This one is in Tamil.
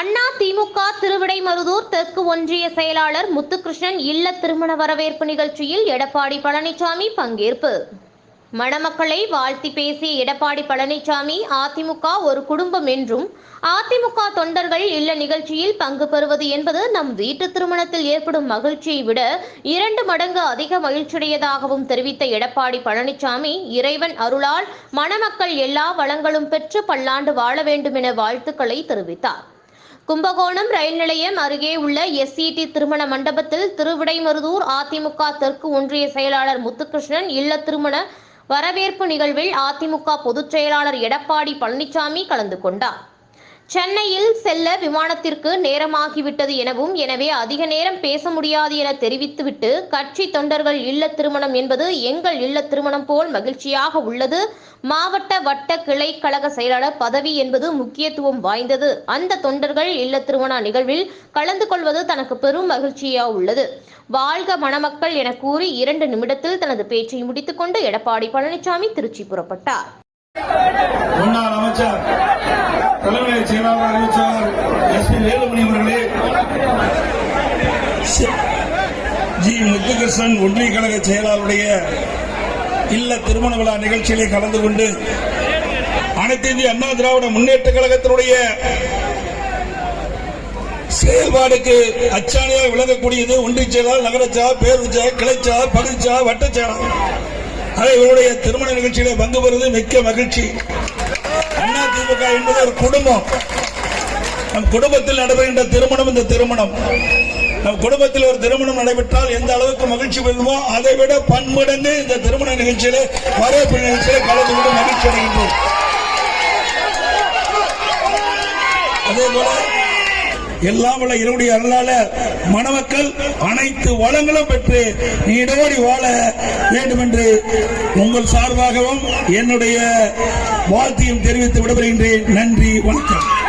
அண்ணா திமுக திருவிடைமருதூர் தெற்கு ஒன்றிய செயலாளர் முத்துகிருஷ்ணன் இல்ல திருமண வரவேற்பு நிகழ்ச்சியில் எடப்பாடி பழனிசாமி பங்கேற்பு. மணமக்களை வாழ்த்தி பேசிய எடப்பாடி பழனிசாமி அதிமுக ஒரு குடும்பம் என்றும் அதிமுக தொண்டர்கள் இல்ல நிகழ்ச்சியில் பங்கு பெறுவது என்பது நம் வீட்டு திருமணத்தில் ஏற்படும் மகிழ்ச்சியை விட இரண்டு மடங்கு அதிக மகிழ்ச்சியுடையதாகவும் தெரிவித்த எடப்பாடி பழனிசாமி இறைவன் அருளால் மணமக்கள் எல்லா வளங்களும் பெற்று பல்லாண்டு வாழ வேண்டும் என வாழ்த்துக்களை தெரிவித்தார். கும்பகோணம் ரயில் நிலையம் அருகே உள்ள எஸ்இடி திருமண மண்டபத்தில் திருவிடைமருதூர் அதிமுக தெற்கு ஒன்றிய செயலாளர் முத்துகிருஷ்ணன் இல்ல திருமண வரவேற்பு நிகழ்வில் அதிமுக பொதுச் செயலாளர் எடப்பாடி பழனிசாமி கலந்து கொண்டார். சென்னையில் செல்ல விமானத்திற்கு நேரமாகிவிட்டது எனவும் எனவே அதிக நேரம் பேச முடியாது என தெரிவித்துவிட்டு கட்சி தொண்டர்கள் இல்ல திருமணம் என்பது எங்கள் இல்ல திருமணம் போல் மகிழ்ச்சியாக உள்ளது. மாவட்ட வட்ட கிளை கழக செயலாளர் பதவி என்பது முக்கியத்துவம் வாய்ந்தது. அந்த தொண்டர்கள் இல்ல திருமண நிகழ்வில் கலந்து கொள்வது தனக்கு பெரும் மகிழ்ச்சியா உள்ளது. வாழ்க மணமக்கள் என கூறி இரண்டு நிமிடத்தில் தனது பேச்சை முடித்துக்கொண்டு எடப்பாடி பழனிசாமி திருச்சி புறப்பட்டார். முன்னாள் அமைச்சர் தலைமை செயலாளர் அறிவிச்சார் எஸ். பி. வேலுமணி அவர்களே. ஜி. முத்துகிருஷ்ணன் ஒன்றிய கழக செயலாளருடைய இல்ல திருமண விழா நிகழ்ச்சியிலே கலந்து கொண்டு அனைத்து இந்திய அண்ணா திராவிட முன்னேற்ற கழகத்தினுடைய செயல்பாடுக்கு அச்சாணியாக விளங்கக்கூடியது ஒன்றிய செயலாளர் நகரச்சா பேருச்சா கிளைச்சா பகுதிச்சா வட்டச்சா. அது இவருடைய திருமண நிகழ்ச்சியில பங்கு பெறுவது மிக்க மகிழ்ச்சி. அண்ணா திமுக என்பது ஒரு குடும்பம். நம் குடும்பத்தில் நடைபெறுகின்ற திருமணம் இந்த திருமணம். நம் குடும்பத்தில் ஒரு திருமணம் நடைபெற்றால் எந்த அளவுக்கு மகிழ்ச்சி பெறுமோ அதை விட பன்மடங்கு இந்த திருமண நிகழ்ச்சியில வரவேற்பு நிகழ்ச்சியில கலந்து கொண்டு மகிழ்ச்சி அடைகின்றோம். அதே போல எல்லாம் உள்ள இறைவனுடைய அருளால மணமக்கள் அனைத்து வளங்களும் பெற்று நீடோடி வாழ வேண்டும் என்று உங்கள் சார்பாகவும் என்னுடைய வாழ்த்தையும் தெரிவித்து விடப்படுகின்றேன் நன்றி வணக்கம்.